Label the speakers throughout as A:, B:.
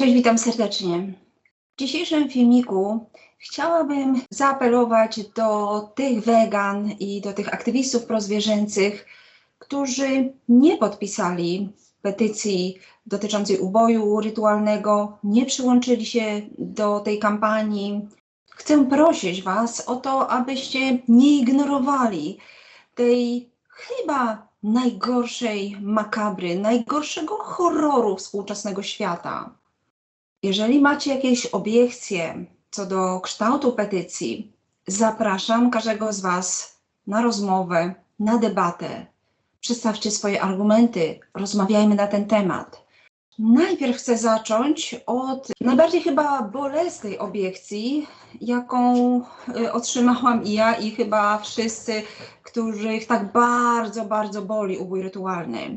A: Cześć, witam serdecznie. W dzisiejszym filmiku chciałabym zaapelować do tych wegan i do tych aktywistów prozwierzęcych, którzy nie podpisali petycji dotyczącej uboju rytualnego, nie przyłączyli się do tej kampanii. Chcę prosić Was o to, abyście nie ignorowali tej chyba najgorszej makabry, najgorszego horroru współczesnego świata. Jeżeli macie jakieś obiekcje co do kształtu petycji, zapraszam każdego z Was na rozmowę, na debatę. Przedstawcie swoje argumenty, rozmawiajmy na ten temat. Najpierw chcę zacząć od najbardziej chyba bolesnej obiekcji, jaką y, otrzymałam i ja, i chyba wszyscy, których tak bardzo, bardzo boli ubój rytualny.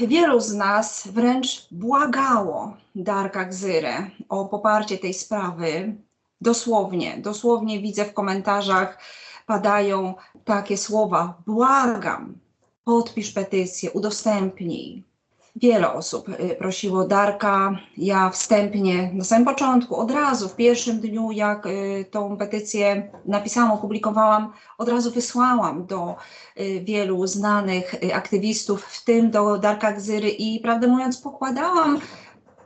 A: Wielu z nas wręcz błagało Darka Gzyrę o poparcie tej sprawy. Dosłownie, dosłownie widzę w komentarzach padają takie słowa: błagam, podpisz petycję, udostępnij. Wiele osób y, prosiło Darka. Ja wstępnie, na samym początku, od razu, w pierwszym dniu, jak y, tą petycję napisałam, opublikowałam, od razu wysłałam do y, wielu znanych aktywistów, w tym do Darka Gzyry i prawdę mówiąc, pokładałam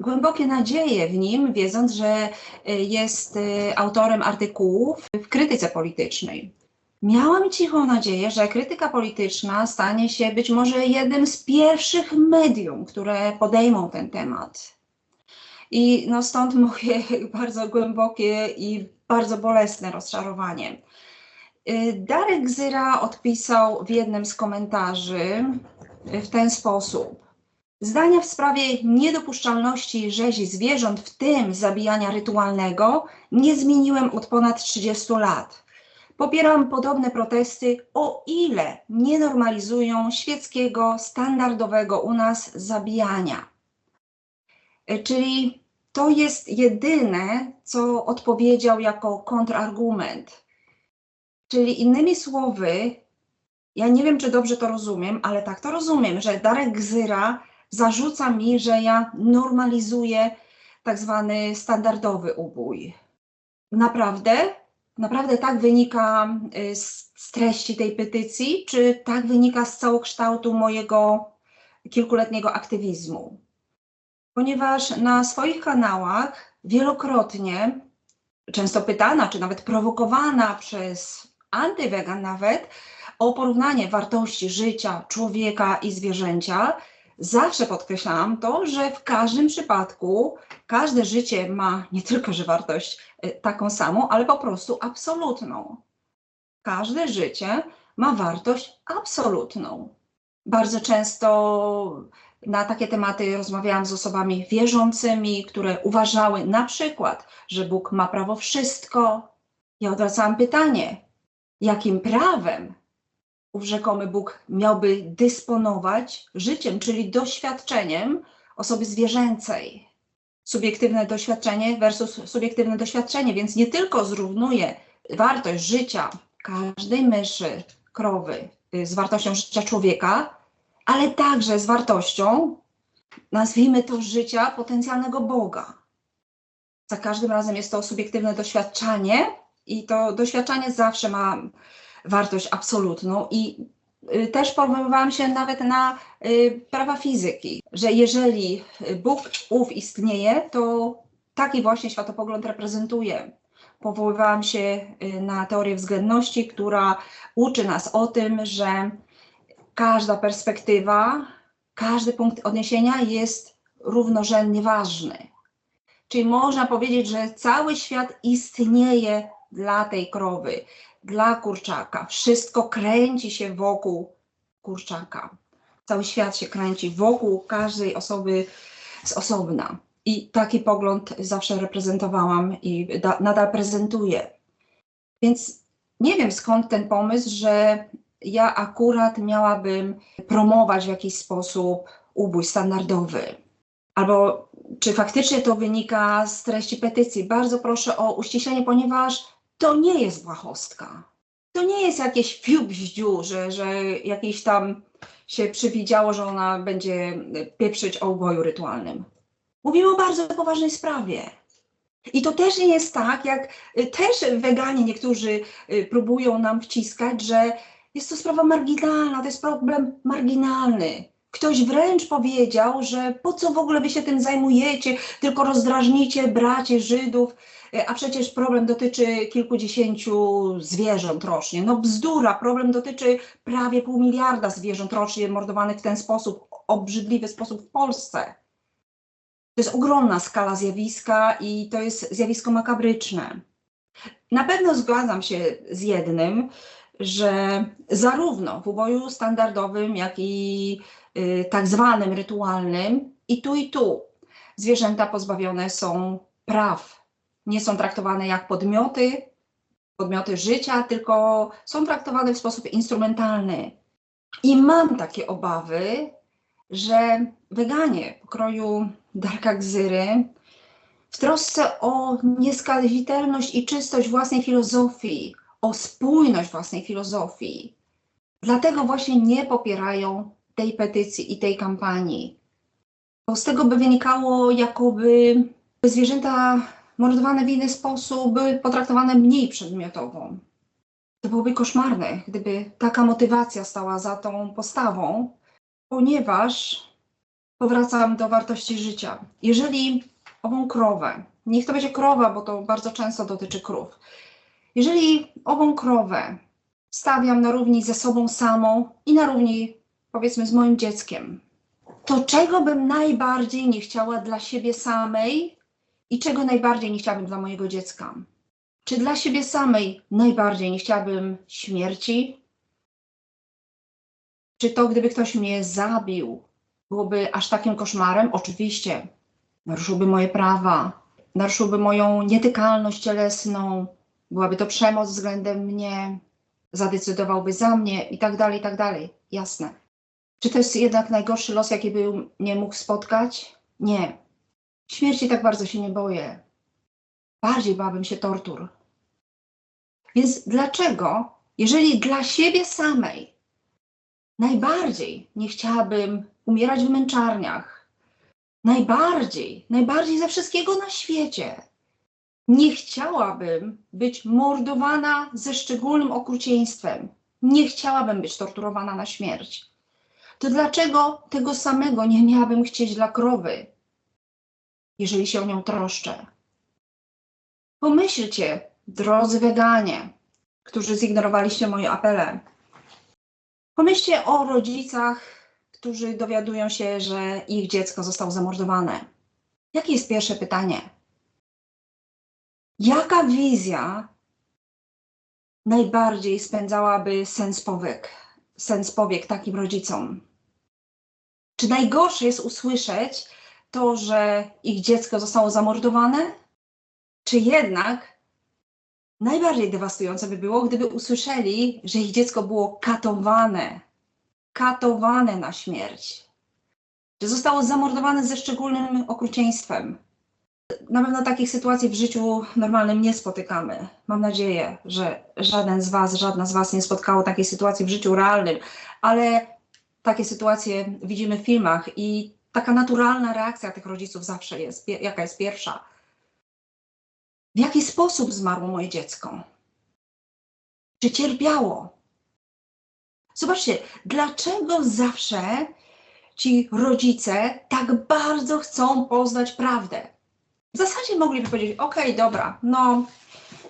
A: głębokie nadzieje w nim, wiedząc, że jest autorem artykułów w krytyce politycznej. Miałam cichą nadzieję, że krytyka polityczna stanie się być może jednym z pierwszych medium, które podejmą ten temat. I no stąd moje bardzo głębokie i bardzo bolesne rozczarowanie. Y, Darek Gzyra odpisał w jednym z komentarzy w ten sposób. Zdania w sprawie niedopuszczalności rzezi zwierząt, w tym zabijania rytualnego, nie zmieniłem od ponad 30 lat. Popieram podobne protesty, o ile nie normalizują świeckiego, standardowego u nas zabijania. E, czyli to jest jedyne, co odpowiedział jako kontrargument. Czyli innymi słowy, ja nie wiem, czy dobrze to rozumiem, ale tak to rozumiem, że Darek Gzyra zarzuca mi, że ja normalizuję tak zwany standardowy ubój. Naprawdę? Naprawdę tak wynika y, z treści tej petycji, czy tak wynika z całokształtu mojego kilkuletniego aktywizmu? Ponieważ na swoich kanałach wielokrotnie, często pytana, czy nawet prowokowana przez antywegan nawet, o porównanie wartości życia człowieka i zwierzęcia, zawsze podkreślałam to, że w każdym przypadku każde życie ma nie tylko że wartość y, taką samą, ale po prostu absolutną. Każde życie ma wartość absolutną. Bardzo często na takie tematy rozmawiałam z osobami wierzącymi, które uważały na przykład, że Bóg ma prawo wszystko. Ja odwracałam pytanie, jakim prawem rzekomy Bóg miałby dysponować życiem, czyli doświadczeniem osoby zwierzęcej. Subiektywne doświadczenie versus subiektywne doświadczenie, więc nie tylko zrównuje wartość życia każdej myszy, krowy y, z wartością życia człowieka, ale także z wartością, nazwijmy to, życia potencjalnego Boga. Za każdym razem jest to subiektywne doświadczenie i to doświadczenie zawsze ma wartość absolutną i y, też powoływałam się nawet na y, prawa fizyki, że jeżeli Bóg ów istnieje, to taki właśnie światopogląd reprezentuje. Powoływałam się y, na teorię względności, która uczy nas o tym, że każda perspektywa, każdy punkt odniesienia jest równorzędnie ważny. Czyli można powiedzieć, że cały świat istnieje dla tej krowy dla kurczaka. Wszystko kręci się wokół kurczaka. Cały świat się kręci wokół każdej osoby z osobna. I taki pogląd zawsze reprezentowałam i da, nadal prezentuję. Więc nie wiem skąd ten pomysł, że ja akurat miałabym promować w jakiś sposób ubój standardowy. Albo czy faktycznie to wynika z treści petycji? Bardzo proszę o uściślenie, ponieważ to nie jest błahostka. To nie jest jakieś fiubździu, że, że jakieś tam się przewidziało, że ona będzie pieprzyć o uboju rytualnym. Mówimy o bardzo poważnej sprawie. I to też nie jest tak, jak y, też weganie niektórzy y, próbują nam wciskać, że jest to sprawa marginalna, to jest problem marginalny. Ktoś wręcz powiedział, że po co w ogóle wy się tym zajmujecie, tylko rozdrażnicie bracie Żydów, a przecież problem dotyczy kilkudziesięciu zwierząt rocznie. No bzdura, problem dotyczy prawie pół miliarda zwierząt rocznie mordowanych w ten sposób, obrzydliwy sposób w Polsce. To jest ogromna skala zjawiska i to jest zjawisko makabryczne. Na pewno zgadzam się z jednym, że zarówno w uboju standardowym, jak i y, tak zwanym rytualnym, i tu, i tu zwierzęta pozbawione są praw. Nie są traktowane jak podmioty, podmioty życia, tylko są traktowane w sposób instrumentalny. I mam takie obawy, że weganie pokroju Darka Gzyry w trosce o nieskazitelność i czystość własnej filozofii, o spójność własnej filozofii, dlatego właśnie nie popierają tej petycji i tej kampanii. Bo z tego by wynikało, jakoby zwierzęta mordowane w inny sposób były potraktowane mniej przedmiotowo. To byłoby koszmarne, gdyby taka motywacja stała za tą postawą, ponieważ powracam do wartości życia. Jeżeli ową krowę, niech to będzie krowa, bo to bardzo często dotyczy krów, jeżeli ową krowę stawiam na równi ze sobą samą i na równi, powiedzmy, z moim dzieckiem, to czego bym najbardziej nie chciała dla siebie samej i czego najbardziej nie chciałabym dla mojego dziecka? Czy dla siebie samej najbardziej nie chciałabym śmierci, czy to, gdyby ktoś mnie zabił, byłoby aż takim koszmarem? Oczywiście. Naruszyłby moje prawa, naruszyłby moją nietykalność cielesną, byłaby to przemoc względem mnie, zadecydowałby za mnie i tak dalej, i tak dalej. Jasne. Czy to jest jednak najgorszy los, jaki by mnie mógł spotkać? Nie. Śmierci tak bardzo się nie boję. Bardziej bałabym się tortur. Więc dlaczego, jeżeli dla siebie samej Najbardziej nie chciałabym umierać w męczarniach. Najbardziej, najbardziej ze wszystkiego na świecie. Nie chciałabym być mordowana ze szczególnym okrucieństwem. Nie chciałabym być torturowana na śmierć. To dlaczego tego samego nie miałabym chcieć dla krowy, jeżeli się o nią troszczę? Pomyślcie, drodzy weganie, którzy zignorowaliście moje apele. Pomyślcie o rodzicach, którzy dowiadują się, że ich dziecko zostało zamordowane. Jakie jest pierwsze pytanie? Jaka wizja najbardziej spędzałaby sens powiek, sens powiek takim rodzicom? Czy najgorsze jest usłyszeć to, że ich dziecko zostało zamordowane? Czy jednak Najbardziej dewastujące by było, gdyby usłyszeli, że ich dziecko było katowane, katowane na śmierć, że zostało zamordowane ze szczególnym okrucieństwem. Na pewno takich sytuacji w życiu normalnym nie spotykamy. Mam nadzieję, że żaden z Was, żadna z Was nie spotkało takiej sytuacji w życiu realnym, ale takie sytuacje widzimy w filmach i taka naturalna reakcja tych rodziców zawsze jest. Jaka jest pierwsza? W jaki sposób zmarło moje dziecko? Czy cierpiało? Zobaczcie, dlaczego zawsze ci rodzice tak bardzo chcą poznać prawdę? W zasadzie mogliby powiedzieć: OK, dobra, no,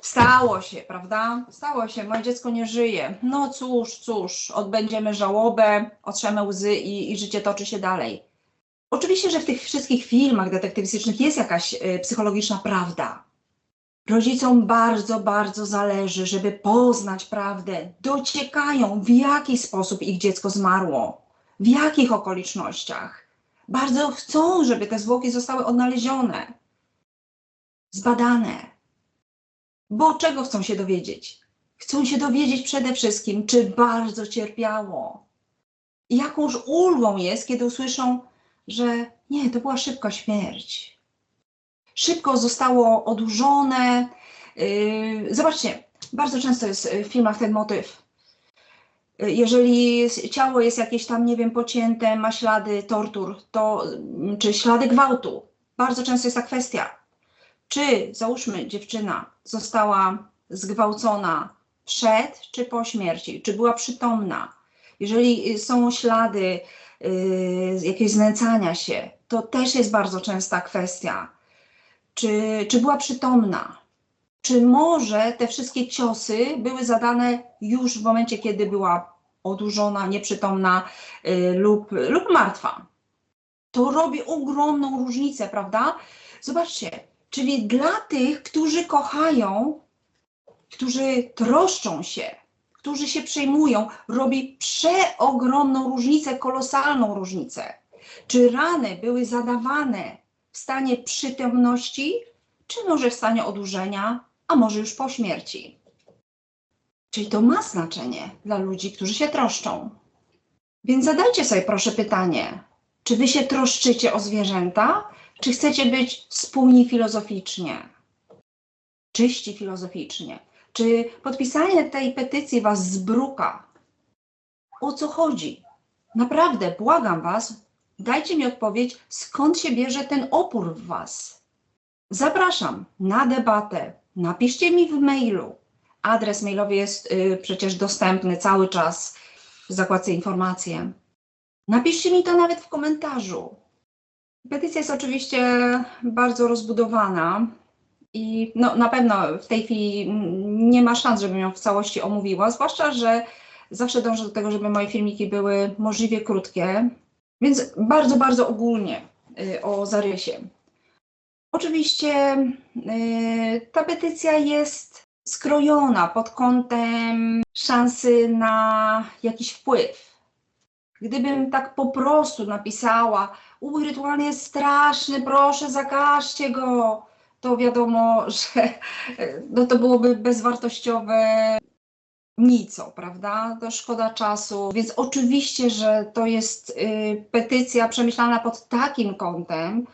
A: stało się, prawda? Stało się, moje dziecko nie żyje. No cóż, cóż, odbędziemy żałobę, otrzemy łzy i, i życie toczy się dalej. Oczywiście, że w tych wszystkich filmach detektywistycznych jest jakaś y, psychologiczna prawda. Rodzicom bardzo, bardzo zależy, żeby poznać prawdę. Dociekają, w jaki sposób ich dziecko zmarło, w jakich okolicznościach. Bardzo chcą, żeby te zwłoki zostały odnalezione, zbadane. Bo czego chcą się dowiedzieć? Chcą się dowiedzieć przede wszystkim, czy bardzo cierpiało. Jakąż ulgą jest, kiedy usłyszą, że nie, to była szybka śmierć szybko zostało odłożone. Yy, zobaczcie, bardzo często jest w filmach ten motyw. Yy, jeżeli ciało jest jakieś tam, nie wiem, pocięte, ma ślady tortur, to, czy ślady gwałtu, bardzo często jest ta kwestia, czy załóżmy dziewczyna została zgwałcona przed czy po śmierci, czy była przytomna. Jeżeli są ślady jakiegoś znęcania się, to też jest bardzo częsta kwestia. Czy, czy była przytomna? Czy może te wszystkie ciosy były zadane już w momencie, kiedy była odurzona, nieprzytomna y, lub, lub martwa? To robi ogromną różnicę, prawda? Zobaczcie, czyli dla tych, którzy kochają, którzy troszczą się, którzy się przejmują, robi przeogromną różnicę, kolosalną różnicę. Czy rany były zadawane w stanie przytomności, czy może w stanie odurzenia, a może już po śmierci? Czyli to ma znaczenie dla ludzi, którzy się troszczą. Więc zadajcie sobie proszę pytanie, czy wy się troszczycie o zwierzęta, czy chcecie być spójni filozoficznie? Czyści filozoficznie. Czy podpisanie tej petycji was zbruka? O co chodzi? Naprawdę, błagam was, dajcie mi odpowiedź, skąd się bierze ten opór w was. Zapraszam na debatę. Napiszcie mi w mailu. Adres mailowy jest y, przecież dostępny cały czas w zakładce informacje. Napiszcie mi to nawet w komentarzu. Petycja jest oczywiście bardzo rozbudowana i no, na pewno w tej chwili nie ma szans, żebym ją w całości omówiła, zwłaszcza, że zawsze dążę do tego, żeby moje filmiki były możliwie krótkie, więc bardzo, bardzo ogólnie y, o zarysie. Oczywiście y, ta petycja jest skrojona pod kątem szansy na jakiś wpływ. Gdybym tak po prostu napisała, ubój rytualny jest straszny, proszę zakażcie go, to wiadomo, że no to byłoby bezwartościowe nico, prawda? To szkoda czasu. Więc oczywiście, że to jest y, petycja przemyślana pod takim kątem,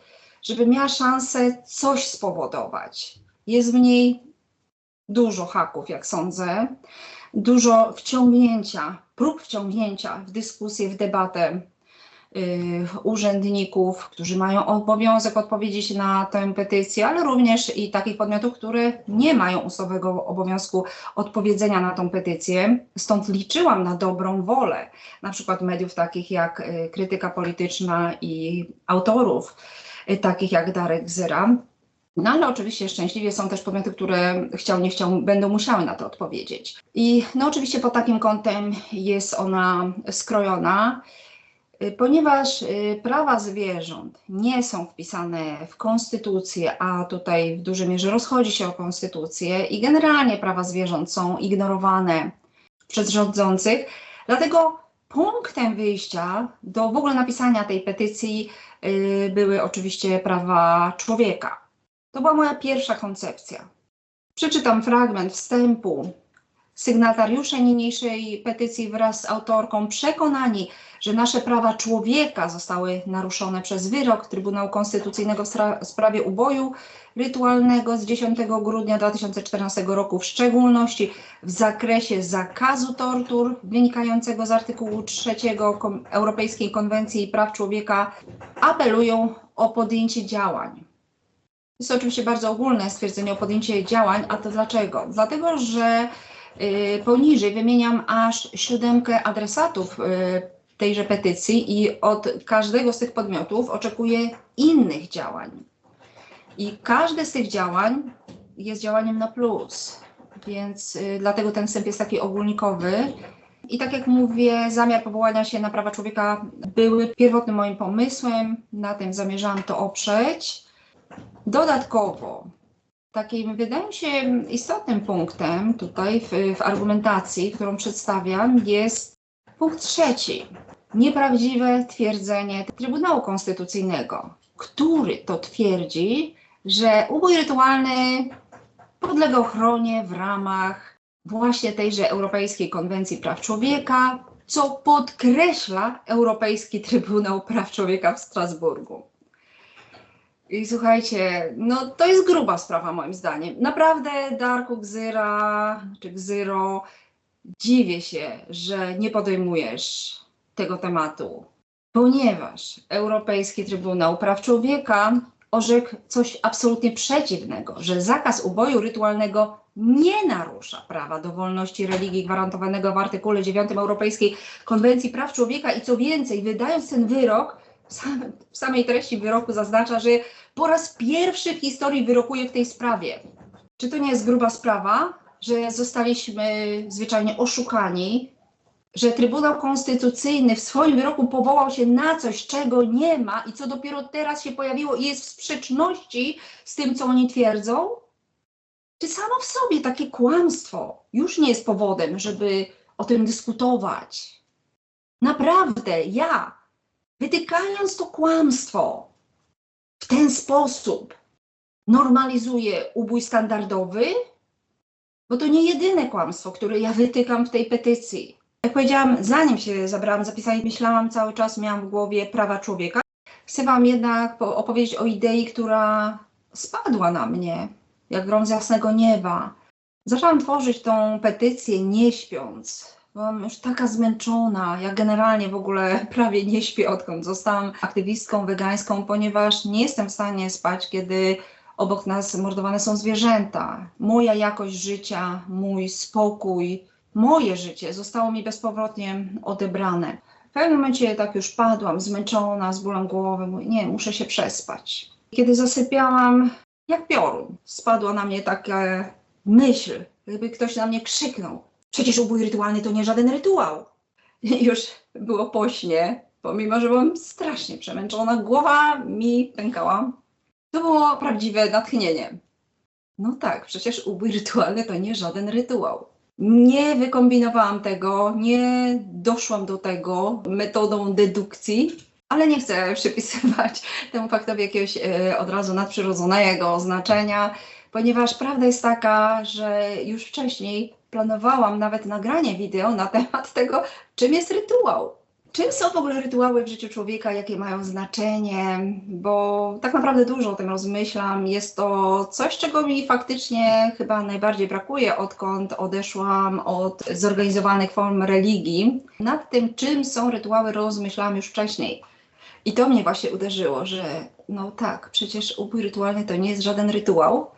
A: żeby miała szansę coś spowodować. Jest w niej dużo haków, jak sądzę, dużo wciągnięcia, prób wciągnięcia w dyskusję, w debatę urzędników, którzy mają obowiązek odpowiedzieć na tę petycję, ale również i takich podmiotów, które nie mają ustawowego obowiązku odpowiedzenia na tą petycję. Stąd liczyłam na dobrą wolę, na przykład mediów takich jak y, Krytyka Polityczna i autorów, y, takich jak Darek Zyra. No ale oczywiście szczęśliwie są też podmioty, które chciał, nie chciał, będą musiały na to odpowiedzieć. I no oczywiście pod takim kątem jest ona skrojona, y, ponieważ y, prawa zwierząt nie są wpisane w konstytucję, a tutaj w dużej mierze rozchodzi się o konstytucję i generalnie prawa zwierząt są ignorowane przez rządzących. Dlatego punktem wyjścia do w ogóle napisania tej petycji y, były oczywiście prawa człowieka. To była moja pierwsza koncepcja. Przeczytam fragment wstępu. Sygnatariusze niniejszej petycji wraz z autorką przekonani, że nasze prawa człowieka zostały naruszone przez wyrok Trybunału Konstytucyjnego w sprawie uboju rytualnego z 10 grudnia 2014 roku, w szczególności w zakresie zakazu tortur wynikającego z artykułu 3 Europejskiej Konwencji Praw Człowieka, apelują o podjęcie działań. Jest to oczywiście bardzo ogólne stwierdzenie o podjęcie działań, a to dlaczego? Dlatego, że poniżej wymieniam aż siódemkę adresatów y, tejże petycji i od każdego z tych podmiotów oczekuję innych działań. I każde z tych działań jest działaniem na plus, więc y, dlatego ten wstęp jest taki ogólnikowy. I tak jak mówię, zamiar powołania się na prawa człowieka były pierwotnym moim pomysłem, na tym zamierzałam to oprzeć. Dodatkowo, takim wydaje mi się istotnym punktem tutaj w, w argumentacji, którą przedstawiam, jest punkt trzeci. Nieprawdziwe twierdzenie Trybunału Konstytucyjnego, który to twierdzi, że ubój rytualny podlega ochronie w ramach właśnie tejże Europejskiej Konwencji Praw Człowieka, co podkreśla Europejski Trybunał Praw Człowieka w Strasburgu. I słuchajcie, no to jest gruba sprawa moim zdaniem. Naprawdę Darku Gzyra czy Gzyro, dziwię się, że nie podejmujesz tego tematu, ponieważ Europejski Trybunał Praw Człowieka orzekł coś absolutnie przeciwnego, że zakaz uboju rytualnego nie narusza prawa do wolności religii gwarantowanego w artykule 9 Europejskiej Konwencji Praw Człowieka i co więcej, wydając ten wyrok, w, sam, w samej treści wyroku zaznacza, że po raz pierwszy w historii wyrokuje w tej sprawie. Czy to nie jest gruba sprawa, że zostaliśmy zwyczajnie oszukani, że Trybunał Konstytucyjny w swoim wyroku powołał się na coś, czego nie ma i co dopiero teraz się pojawiło i jest w sprzeczności z tym, co oni twierdzą? Czy samo w sobie takie kłamstwo już nie jest powodem, żeby o tym dyskutować? Naprawdę, ja, wytykając to kłamstwo w ten sposób, normalizuję ubój standardowy? Bo to nie jedyne kłamstwo, które ja wytykam w tej petycji. Jak powiedziałam, zanim się zabrałam zapisać, myślałam cały czas, miałam w głowie prawa człowieka. Chcę Wam jednak po- opowiedzieć o idei, która spadła na mnie, jak grom z jasnego nieba. Zaczęłam tworzyć tą petycję nie śpiąc. Byłam już taka zmęczona. Ja generalnie w ogóle prawie nie śpię, odkąd zostałam aktywistką wegańską, ponieważ nie jestem w stanie spać, kiedy obok nas mordowane są zwierzęta. Moja jakość życia, mój spokój, moje życie zostało mi bezpowrotnie odebrane. W pewnym momencie tak już padłam, zmęczona, z bólem głowy. Mówię, nie, muszę się przespać. Kiedy zasypiałam, jak piorun, spadła na mnie taka myśl, jakby ktoś na mnie krzyknął. Przecież ubój rytualny to nie żaden rytuał. Już było po śnie, pomimo że byłam strasznie przemęczona, głowa mi pękała. To było prawdziwe natchnienie. No tak, przecież ubój rytualny to nie żaden rytuał. Nie wykombinowałam tego, nie doszłam do tego metodą dedukcji, ale nie chcę przypisywać temu faktowi jakiegoś e, od razu nadprzyrodzonego znaczenia, ponieważ prawda jest taka, że już wcześniej planowałam nawet nagranie wideo na temat tego, czym jest rytuał. Czym są w ogóle rytuały w życiu człowieka, jakie mają znaczenie, bo tak naprawdę dużo o tym rozmyślam. Jest to coś, czego mi faktycznie chyba najbardziej brakuje, odkąd odeszłam od zorganizowanych form religii. Nad tym, czym są rytuały, rozmyślałam już wcześniej. I to mnie właśnie uderzyło, że no tak, przecież ubój rytualny to nie jest żaden rytuał,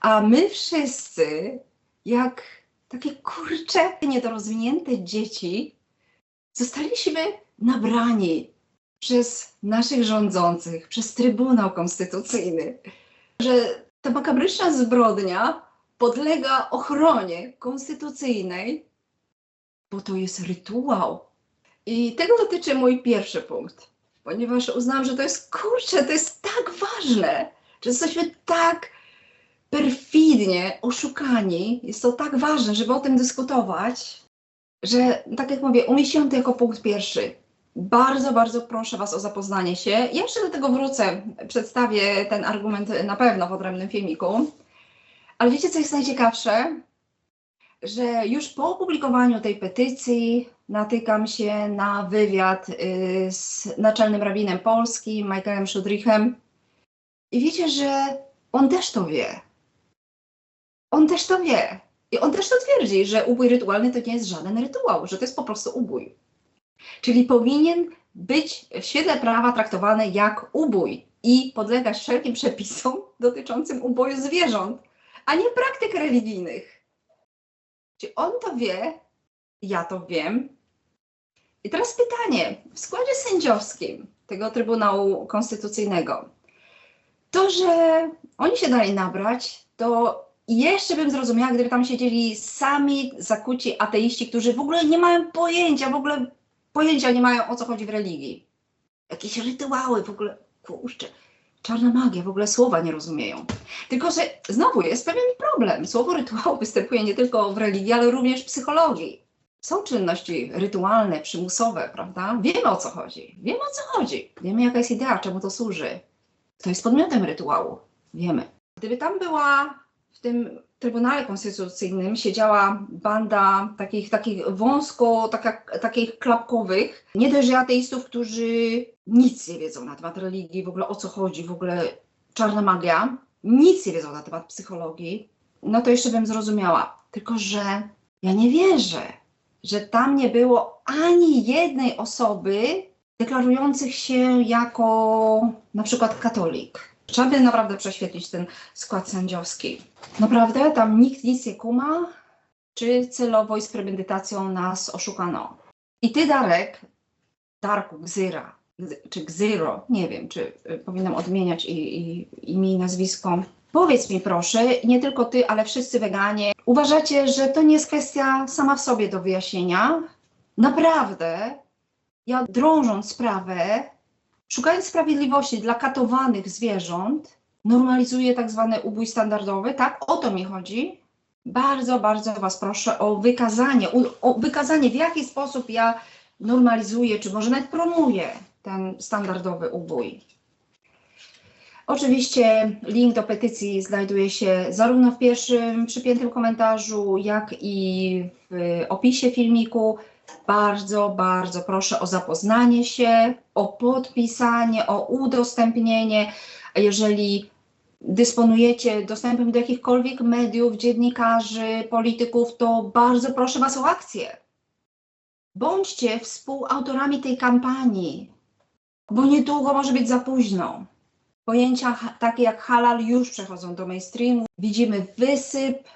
A: a my wszyscy, jak takie kurcze, niedorozwinięte dzieci, zostaliśmy nabrani przez naszych rządzących, przez Trybunał Konstytucyjny, że ta makabryczna zbrodnia podlega ochronie konstytucyjnej, bo to jest rytuał. I tego dotyczy mój pierwszy punkt, ponieważ uznałam, że to jest kurczę, to jest tak ważne, że jesteśmy tak perfidnie oszukani, jest to tak ważne, żeby o tym dyskutować, że tak jak mówię, umieściłam to jako punkt pierwszy. Bardzo, bardzo proszę Was o zapoznanie się. Ja jeszcze do tego wrócę, przedstawię ten argument na pewno w odrębnym filmiku. Ale wiecie, co jest najciekawsze? Że już po opublikowaniu tej petycji natykam się na wywiad y, z naczelnym rabinem Polski, Michaelem Szudrichem. I wiecie, że on też to wie. On też to wie. I on też to twierdzi, że ubój rytualny to nie jest żaden rytuał, że to jest po prostu ubój. Czyli powinien być w świetle prawa traktowany jak ubój i podlegać wszelkim przepisom dotyczącym uboju zwierząt, a nie praktyk religijnych. Czy on to wie? Ja to wiem. I teraz pytanie. W składzie sędziowskim tego Trybunału Konstytucyjnego, to, że oni się dali nabrać, to jeszcze bym zrozumiała, gdyby tam siedzieli sami zakuci ateiści, którzy w ogóle nie mają pojęcia, w ogóle pojęcia nie mają o co chodzi w religii. Jakieś rytuały, w ogóle, kurczę, czarna magia, w ogóle słowa nie rozumieją. Tylko, że znowu jest pewien problem. Słowo rytuał występuje nie tylko w religii, ale również w psychologii. Są czynności rytualne, przymusowe, prawda? Wiemy o co chodzi. Wiemy o co chodzi. Wiemy jaka jest idea, czemu to służy. Kto jest podmiotem rytuału. Wiemy. Gdyby tam była w tym Trybunale Konstytucyjnym siedziała banda takich, takich wąsko, taka, takich klapkowych, nie ateistów, którzy nic nie wiedzą na temat religii, w ogóle o co chodzi, w ogóle czarna magia, nic nie wiedzą na temat psychologii, no to jeszcze bym zrozumiała. Tylko, że ja nie wierzę, że tam nie było ani jednej osoby deklarujących się jako na przykład katolik Trzeba by naprawdę prześwietlić ten skład sędziowski. Naprawdę tam nikt nic nie kuma, czy celowo i z premedytacją nas oszukano. I ty, Darek, Darku, Gzyra, Gzy- czy Gzyro, nie wiem, czy y, powinnam odmieniać i, i, imię i nazwisko. Powiedz mi proszę, nie tylko ty, ale wszyscy weganie, uważacie, że to nie jest kwestia sama w sobie do wyjaśnienia? Naprawdę, ja drążąc sprawę, szukając sprawiedliwości dla katowanych zwierząt, normalizuję tak zwany ubój standardowy, tak? O to mi chodzi. Bardzo, bardzo Was proszę o wykazanie, o wykazanie w jaki sposób ja normalizuję, czy może nawet promuję ten standardowy ubój. Oczywiście link do petycji znajduje się zarówno w pierwszym przypiętym komentarzu, jak i w opisie filmiku. Bardzo, bardzo proszę o zapoznanie się, o podpisanie, o udostępnienie. Jeżeli dysponujecie dostępem do jakichkolwiek mediów, dziennikarzy, polityków, to bardzo proszę Was o akcję. Bądźcie współautorami tej kampanii, bo niedługo może być za późno. Pojęcia takie jak halal już przechodzą do mainstreamu. Widzimy wysyp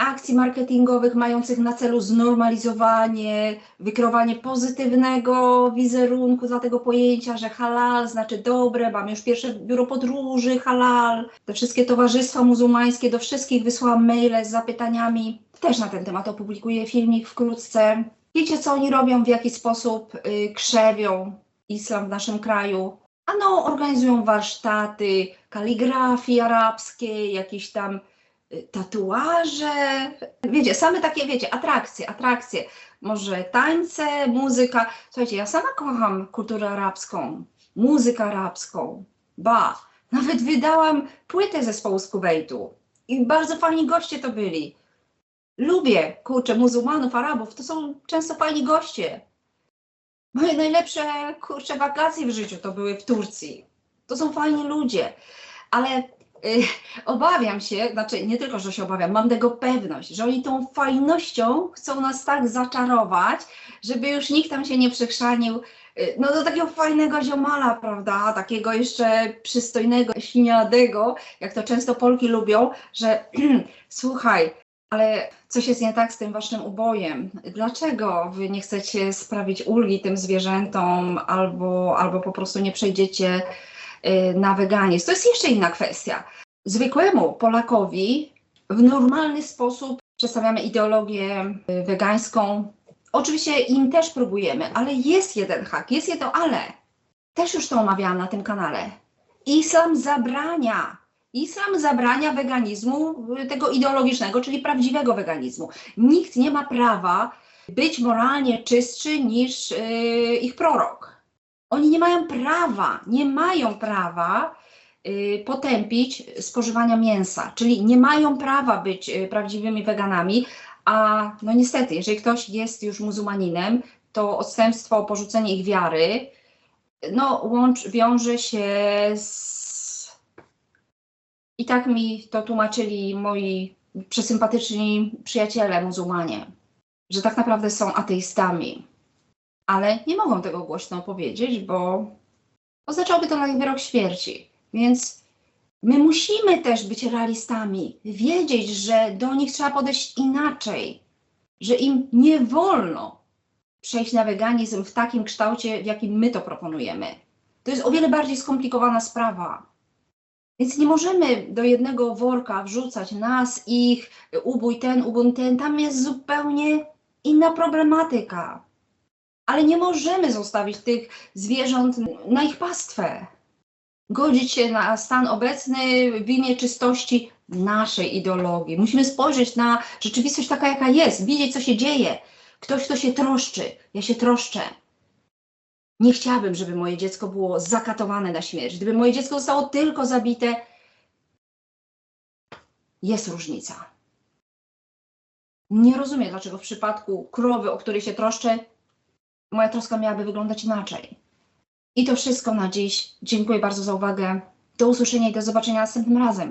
A: akcji marketingowych mających na celu znormalizowanie, wykreowanie pozytywnego wizerunku dla tego pojęcia, że halal znaczy dobre, mamy już pierwsze biuro podróży halal. Te wszystkie towarzystwa muzułmańskie, do wszystkich wysłałam maile z zapytaniami. Też na ten temat opublikuję filmik wkrótce. Wiecie, co oni robią, w jaki sposób y, krzewią islam w naszym kraju? Ano, organizują warsztaty kaligrafii arabskiej, jakieś tam tatuaże. Wiecie, same takie, wiecie, atrakcje, atrakcje. Może tańce, muzyka. Słuchajcie, ja sama kocham kulturę arabską, muzykę arabską. Ba, nawet wydałam płytę zespołu z Kuwejtu. I bardzo fajni goście to byli. Lubię, kurczę, muzułmanów, Arabów, to są często fajni goście. Moje najlepsze, kurczę, wakacje w życiu to były w Turcji. To są fajni ludzie, ale y, obawiam się, znaczy nie tylko, że się obawiam, mam tego pewność, że oni tą fajnością chcą nas tak zaczarować, żeby już nikt tam się nie przechrzanił y, no do takiego fajnego ziomala, prawda, takiego jeszcze przystojnego, śniadego, jak to często Polki lubią, że słuchaj, ale coś jest nie tak z tym waszym ubojem. Dlaczego wy nie chcecie sprawić ulgi tym zwierzętom albo, albo po prostu nie przejdziecie y, na weganizm? To jest jeszcze inna kwestia. Zwykłemu Polakowi w normalny sposób przedstawiamy ideologię y, wegańską. Oczywiście im też próbujemy, ale jest jeden hak, jest jedno ale. Też już to omawiałam na tym kanale. Islam zabrania Islam zabrania weganizmu, y, tego ideologicznego, czyli prawdziwego weganizmu. Nikt nie ma prawa być moralnie czystszy niż y, ich prorok. Oni nie mają prawa, nie mają prawa y, potępić spożywania mięsa, czyli nie mają prawa być y, prawdziwymi weganami, a no niestety, jeżeli ktoś jest już muzułmaninem, to odstępstwo, porzucenie ich wiary, no łącz, wiąże się z i tak mi to tłumaczyli moi przesympatyczni przyjaciele muzułmanie, że tak naprawdę są ateistami. Ale nie mogą tego głośno powiedzieć, bo oznaczałoby to dla nich wyrok śmierci. Więc my musimy też być realistami, wiedzieć, że do nich trzeba podejść inaczej, że im nie wolno przejść na weganizm w takim kształcie, w jakim my to proponujemy. To jest o wiele bardziej skomplikowana sprawa. Więc nie możemy do jednego worka wrzucać nas, ich, ubój ten, ubój ten. Tam jest zupełnie inna problematyka. Ale nie możemy zostawić tych zwierząt na ich pastwę. Godzić się na stan obecny w imię czystości naszej ideologii. Musimy spojrzeć na rzeczywistość taka, jaka jest, widzieć, co się dzieje. Ktoś, kto się troszczy. Ja się troszczę. Nie chciałabym, żeby moje dziecko było zakatowane na śmierć. Gdyby moje dziecko zostało tylko zabite, jest różnica. Nie rozumiem, dlaczego w przypadku krowy, o której się troszczę, moja troska miałaby wyglądać inaczej. I to wszystko na dziś. Dziękuję bardzo za uwagę. Do usłyszenia i do zobaczenia następnym razem.